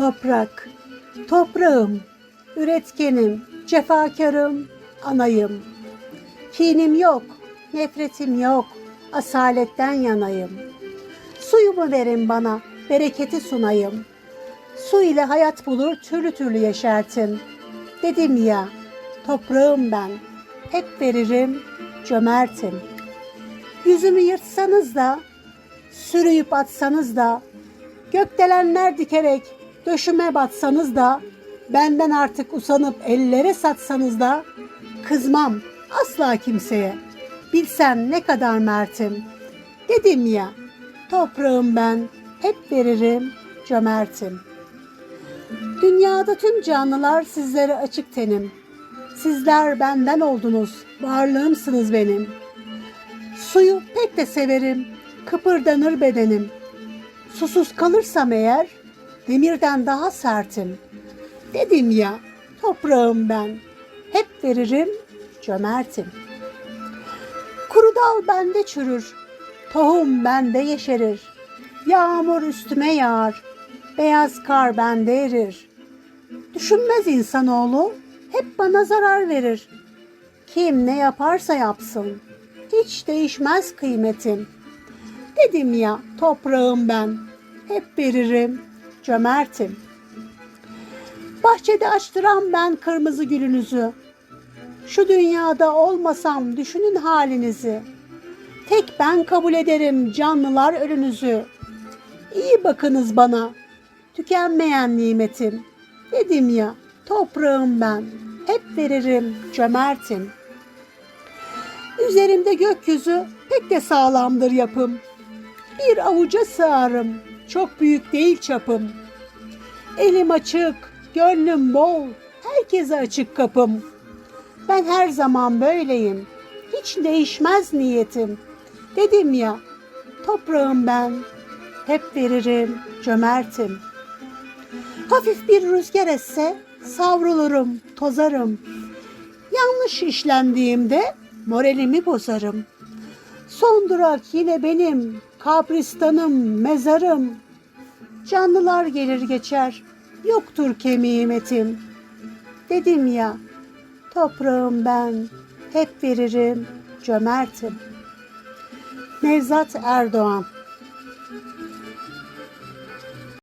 Toprak, toprağım, üretkenim, cefakarım, anayım. Kinim yok, nefretim yok, asaletten yanayım. Suyumu verin bana, bereketi sunayım. Su ile hayat bulur, türlü türlü yeşertin. Dedim ya, toprağım ben, hep veririm, cömertim. Yüzümü yırtsanız da, sürüyüp atsanız da, gökdelenler dikerek döşüme batsanız da, benden artık usanıp ellere satsanız da, kızmam asla kimseye. Bilsem ne kadar mertim. Dedim ya, toprağım ben, hep veririm, cömertim. Dünyada tüm canlılar sizlere açık tenim. Sizler benden oldunuz, varlığımsınız benim. Suyu pek de severim, kıpırdanır bedenim. Susuz kalırsam eğer, demirden daha sertim. Dedim ya, toprağım ben, hep veririm, cömertim. Kuru dal bende çürür, tohum bende yeşerir. Yağmur üstüme yağar, beyaz kar bende erir. Düşünmez insanoğlu, hep bana zarar verir. Kim ne yaparsa yapsın, hiç değişmez kıymetim. Dedim ya, toprağım ben, hep veririm, cömertim. Bahçede açtıran ben kırmızı gülünüzü. Şu dünyada olmasam düşünün halinizi. Tek ben kabul ederim canlılar ölünüzü. İyi bakınız bana, tükenmeyen nimetim. Dedim ya, toprağım ben, hep veririm, cömertim. Üzerimde gökyüzü pek de sağlamdır yapım. Bir avuca sığarım, çok büyük değil çapım. Elim açık, gönlüm bol, herkese açık kapım. Ben her zaman böyleyim, hiç değişmez niyetim. Dedim ya, toprağım ben, hep veririm, cömertim. Hafif bir rüzgar esse savrulurum, tozarım. Yanlış işlendiğimde moralimi bozarım. Son durak yine benim, kabristanım, mezarım. Canlılar gelir geçer, yoktur kemiğim etim. Dedim ya, toprağım ben, hep veririm, cömertim. Nevzat Erdoğan